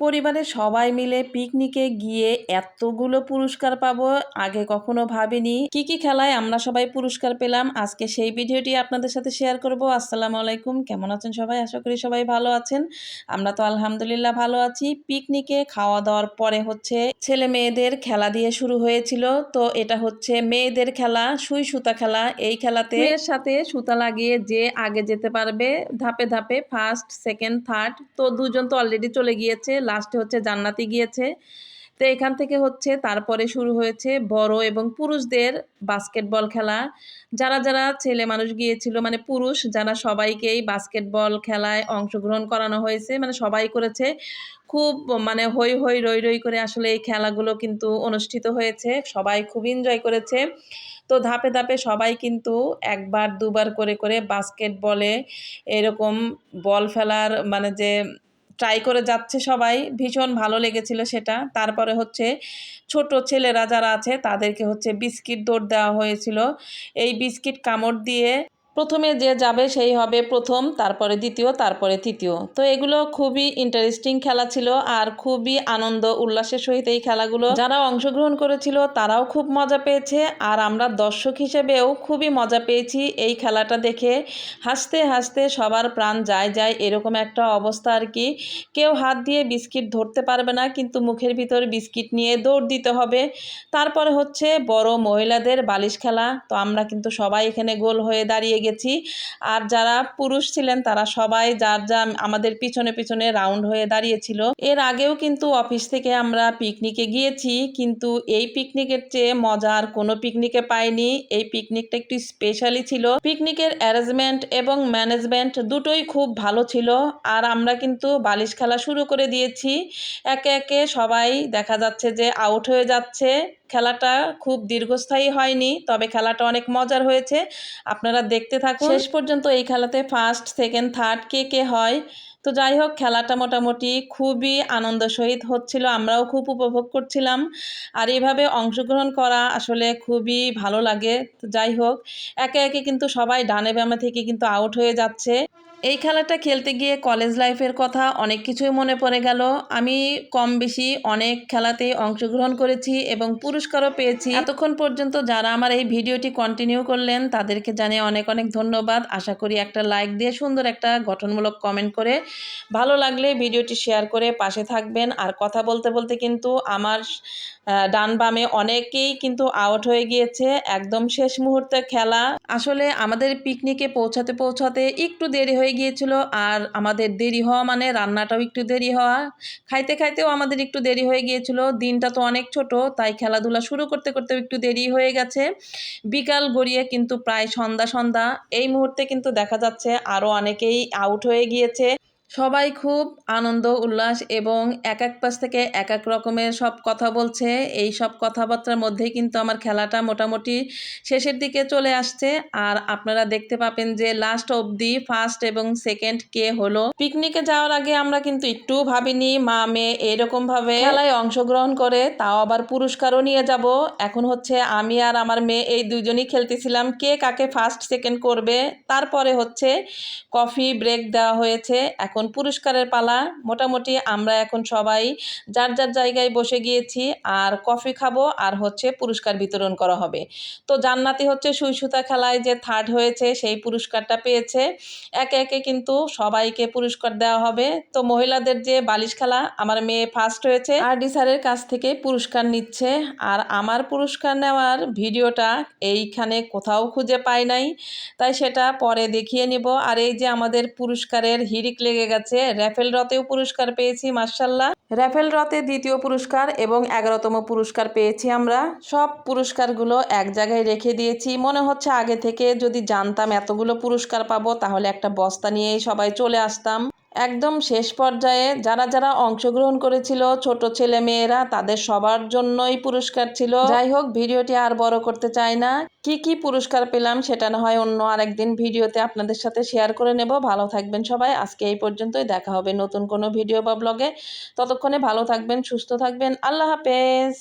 পরিবারের সবাই মিলে পিকনিকে গিয়ে এতগুলো পুরস্কার পাবো আগে কখনো ভাবিনি। কি কি খেলায় আমরা সবাই পুরস্কার পেলাম? আজকে সেই ভিডিওটি আপনাদের সাথে শেয়ার করব। আসসালামু আলাইকুম। কেমন আছেন সবাই? আশা করি সবাই ভালো আছেন। আমরা তো আলহামদুলিল্লাহ ভালো আছি। পিকনিকে খাওয়া দাওয়ার পরে হচ্ছে ছেলে মেয়েদের খেলা দিয়ে শুরু হয়েছিল। তো এটা হচ্ছে মেয়েদের খেলা, সুই সুতা খেলা। এই খেলাতে মেয়ের সাথে সুতা লাগিয়ে যে আগে যেতে পারবে, ধাপে ধাপে ফার্স্ট সেকেন্ড থার্ড তো দুজন তো অলরেডি চলে গিয়েছে। লাস্টে হচ্ছে জান্নাতি গিয়েছে। তো এখান থেকে হচ্ছে তারপরে শুরু হয়েছে বড় এবং পুরুষদের বাস্কেটবল খেলা। যারা যারা ছেলে মানুষ গিয়েছিল মানে পুরুষ, যারা সবাইকেই বাস্কেটবল খেলায় অংশগ্রহণ করানো হয়েছে মানে সবাই করেছে। খুব মানে হই হই রই রই করে আসলে এই খেলাগুলো কিন্তু অনুষ্ঠিত হয়েছে। সবাই খুব এনজয় করেছে। তো ধাপে ধাপে সবাই কিন্তু একবার, দুবার করে করে বাস্কেটবলে এরকম বল ফেলার মানে যে ট্রাই করে যাচ্ছে সবাই। ভীষণ ভালো লেগেছিল সেটা। তারপরে হচ্ছে ছোট ছেলেরা যারা আছে, তাদেরকে হচ্ছে বিস্কিট দৌড় দেওয়া হয়েছিল। এই বিস্কিট কামড় দিয়ে প্রথমে যে যাবে সেই হবে প্রথম, তারপরে দ্বিতীয়, তারপরে তৃতীয়। তো এগুলো খুবই ইন্টারেস্টিং খেলা ছিল আর খুবই আনন্দ উল্লাসের সহিত এই খেলাগুলো। যারা অংশগ্রহণ করেছিল তারাও খুব মজা পেয়েছে আর আমরা দর্শক হিসেবেও খুবই মজা পেয়েছি এই খেলাটা দেখে। হাসতে হাসতে সবার প্রাণ যায় যায় এরকম একটা অবস্থা আর কি। কেউ হাত দিয়ে বিস্কিট ধরতে পারবে না কিন্তু মুখের ভিতর বিস্কিট নিয়ে দৌড় দিতে হবে। তারপরে হচ্ছে বড় মহিলাদের বালিশ খেলা। তো আমরা কিন্তু সবাই এখানে গোল হয়ে দাঁড়িয়ে গেছি। আর যারা পুরুষ ছিলেন, তারা সবাই যার যা আমাদের পিছনে পিছনে রাউন্ড হয়ে দাঁড়িয়েছিল। এর আগেও কিন্তু অফিস থেকে আমরা পিকনিকে গিয়েছি, কিন্তু এই পিকনিকের চেয়ে মজার কোনো পিকনিকে পাইনি। এই পিকনিকটা একটু স্পেশালি ছিল। পিকনিকের অ্যারেঞ্জমেন্ট এবং ম্যানেজমেন্ট দুটোই খুব ভালো ছিল। আর আমরা কিন্তু বালিশ খেলা শুরু করে দিয়েছি। একে একে সবাই দেখা যাচ্ছে যে আউট হয়ে যাচ্ছে। খেলাটা খুব দীর্ঘস্থায়ী হয়নি, তবে খেলাটা অনেক মজার হয়েছে। আপনারা দেখতে থাকুন। শেষ পর্যন্ত এই খেলাতে ফার্স্ট সেকেন্ড থার্ড কে কে হয়? তো যাই হোক, খেলাটা মোটামুটি খুবই আনন্দ সহিত হচ্ছিল, আমরাও খুব উপভোগ করছিলাম। আর এইভাবে অংশগ্রহণ করা আসলে খুবই ভালো লাগে। তো যাই হোক, একে একে কিন্তু সবাই ডানে বামে থেকে কিন্তু আউট হয়ে যাচ্ছে। এই খেলাটা খেলতে গিয়ে কলেজ লাইফের কথা অনেক কিছুই মনে পড়ে গেল। আমি কম বেশি অনেক খেলাতেই অংশগ্রহণ করেছি এবং পুরস্কারও পেয়েছি। এতক্ষণ পর্যন্ত যারা আমার এই ভিডিওটি কন্টিনিউ করলেন, তাদেরকে জানিয়ে অনেক অনেক ধন্যবাদ। আশা করি একটা লাইক দিয়ে সুন্দর একটা গঠনমূলক কমেন্ট করে ভালো লাগলে ভিডিওটি শেয়ার করে পাশে থাকবেন। আর কথা বলতে বলতে কিন্তু আমার ডান বামে অনেকেই কিন্তু আউট হয়ে গিয়েছে। একদম শেষ মুহূর্তে খেলা। আসলে আমাদের পিকনিকে পৌঁছাতে পৌঁছাতে একটু দেরি হয়ে গিয়েছিল আর আমাদের দেরি হওয়া মানে রান্নাটাও একটু দেরি হওয়া। খাইতে খাইতেও আমাদের একটু দেরি হয়ে গিয়েছিল। দিনটা তো অনেক ছোট, তাই খেলাধুলা শুরু করতে করতেও একটু দেরি হয়ে গেছে। বিকাল গড়িয়ে কিন্তু প্রায় সন্ধ্যা সন্ধ্যা। এই মুহূর্তে কিন্তু দেখা যাচ্ছে আরও অনেকেই আউট হয়ে গিয়েছে। সবাই খুব আনন্দ, উল্লাস এবং এক এক পাশ থেকে এক এক রকমের সব কথা বলছে। এই সব কথাবার্তার মধ্যেই কিন্তু আমার খেলাটা মোটামুটি শেষের দিকে চলে আসছে। আর আপনারা দেখতে পাবেন যে লাস্ট অবধি ফার্স্ট এবং সেকেন্ড কে হলো। পিকনিকে যাওয়ার আগে আমরা কিন্তু একটু ভাবিনি, মা, মেয়ে এরকমভাবে খেলায় অংশগ্রহণ করে, তাও আবার পুরস্কারও নিয়ে যাব। এখন হচ্ছে আমি আর আমার মেয়ে এই দুজনই খেলতেছিলাম, কে কাকে ফার্স্ট সেকেন্ড করবে। তারপরে হচ্ছে কফি ব্রেক দেওয়া হয়েছে। এখন এখন পুরস্কারের পালা। মোটামুটি আমরা এখন সবাই যার যার জায়গায় বসে গিয়েছি আর কফি খাব আর হচ্ছে পুরস্কার বিতরণ করা হবে। তো জান্নাতি হচ্ছে সুই সুতা খেলায় যে থার্ড হয়েছে, সেই পুরস্কারটা পেয়েছে। একে একে কিন্তু সবাইকে পুরস্কার দেওয়া হবে। তো মহিলাদের যে বালিশ খেলা, আমার মেয়ে ফার্স্ট হয়েছে। আর স্যারের কাছ থেকে পুরস্কার নিচ্ছে। আর আমার পুরস্কার নেওয়ার ভিডিওটা এইখানে কোথাও খুঁজে পাই নাই। তাই সেটা পরে দেখিয়ে নিব। আর এই যে আমাদের পুরস্কারের হিরিক লেগে গেছে। র্যাফেল রতেও পুরস্কার পেয়েছি মার্শাল্লাহ র্যাফেল রতে দ্বিতীয় পুরস্কার এবং এগারোতম পুরস্কার পেয়েছি আমরা। সব পুরস্কারগুলো এক জায়গায় রেখে দিয়েছি। মনে হচ্ছে আগে থেকে যদি জানতাম এতগুলো পুরস্কার পাবো, তাহলে একটা বস্তা নিয়েই সবাই চলে আসতাম। একদম শেষ পর্যায়ে যারা যারা অংশগ্রহণ করেছিল ছোট ছেলে মেয়েরা, তাদের সবার জন্যই পুরস্কার ছিল। যাই হোক, ভিডিওটি আর বড় করতে চাই না। কি কি পুরস্কার পেলাম সেটা না হয় অন্য আরেকদিন ভিডিওতে আপনাদের সাথে শেয়ার করে নেব। ভালো থাকবেন সবাই। আজকে এই পর্যন্তই। দেখা হবে নতুন কোনো ভিডিও বা ব্লগে ততক্ষণে ভালো থাকবেন, সুস্থ থাকবেন। আল্লাহ হাফেজ।